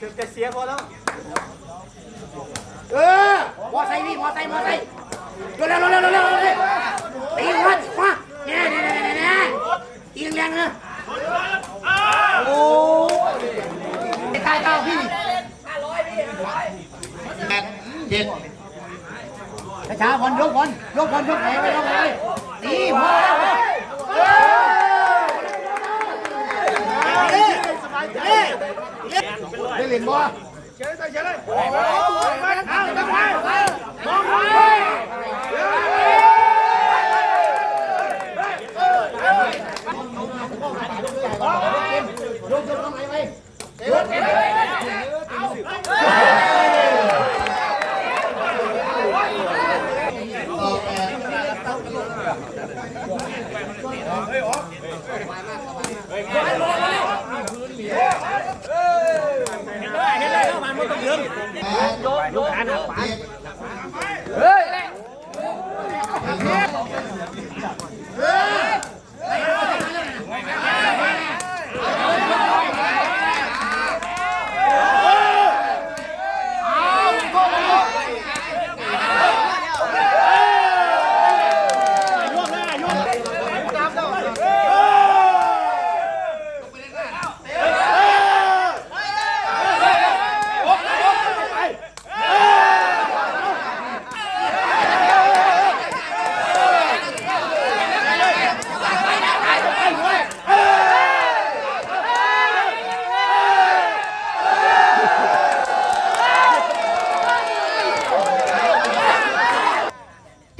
ถึงจะเสียพอแล้ว เออมอไซค์พี่มอไซค์มอไซค์เร็วเร็วเร็วเร็วเร็วเร็วตีหัวตีหัวเนี่ยเนี่ยเนี่ยเนี่ยตีแรงๆนะโอ้ยตายเก้าพี่แปดเจ็ดช้าๆบอลยกบอลยกบอลยกไหนไปยกไหนตีหัว แล้วได้เล่นบ่ยกยกทำไมไปต่อแปด เห็นเลยเข้ามามันต้องยืนแปดยกขาหนักปาเ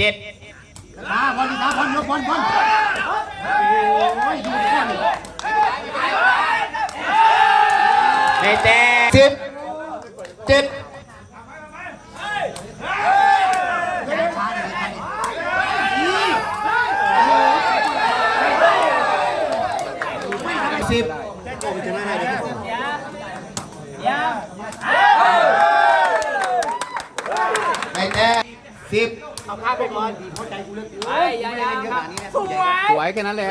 เจ็ดตาบอลตาบอลยกบอลบอลโอ้ยดูบอลในแต่สิบเจ็ดสิบในแต่สิบ เอาพาไปก่อนดีเข้าใจกูเรื่องไปยาวๆครับสวยสวยแค่นั้นแหละ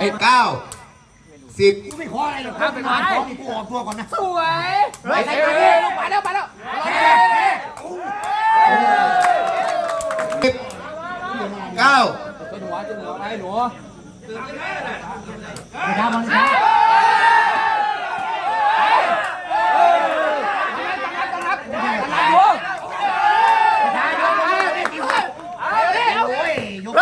เอ็ดเก้า สิบ กูไม่ขออะไรหรอกพาไปก่อนขอมีกูออกตัวก่อนนะ สวย เฮ้ยเอ้ยลงไปแล้วไปแล้ว สิบเก้า จนหัวจนหัวไปหนู ไม่ทำมันช้า ตั้งรับตั้งรับตั้งรับอยู่ ช้ายกมาไม่ตีหัวโอ้ยยก ไ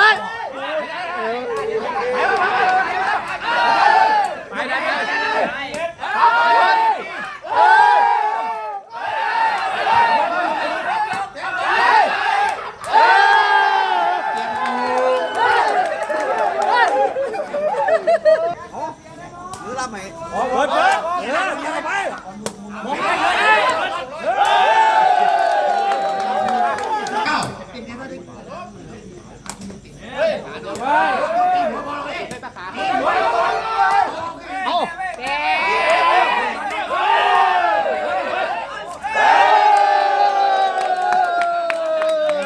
ปได้ไปได้ เปิดเปิดเดี๋ยวอย่าไปเก้า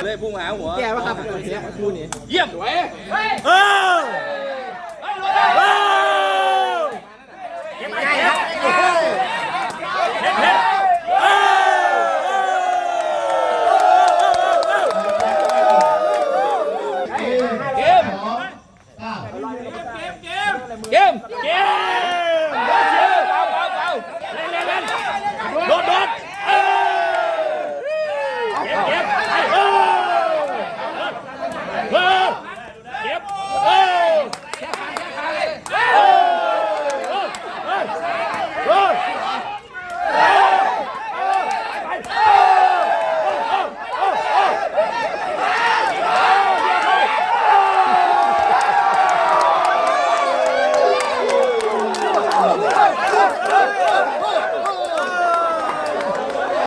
เลยพุ่งหาหัว แกว่าครับคู่นี้ เยี่ยมเออ Kim. Kim. Kim. Lên lên lên. Đốt đốt.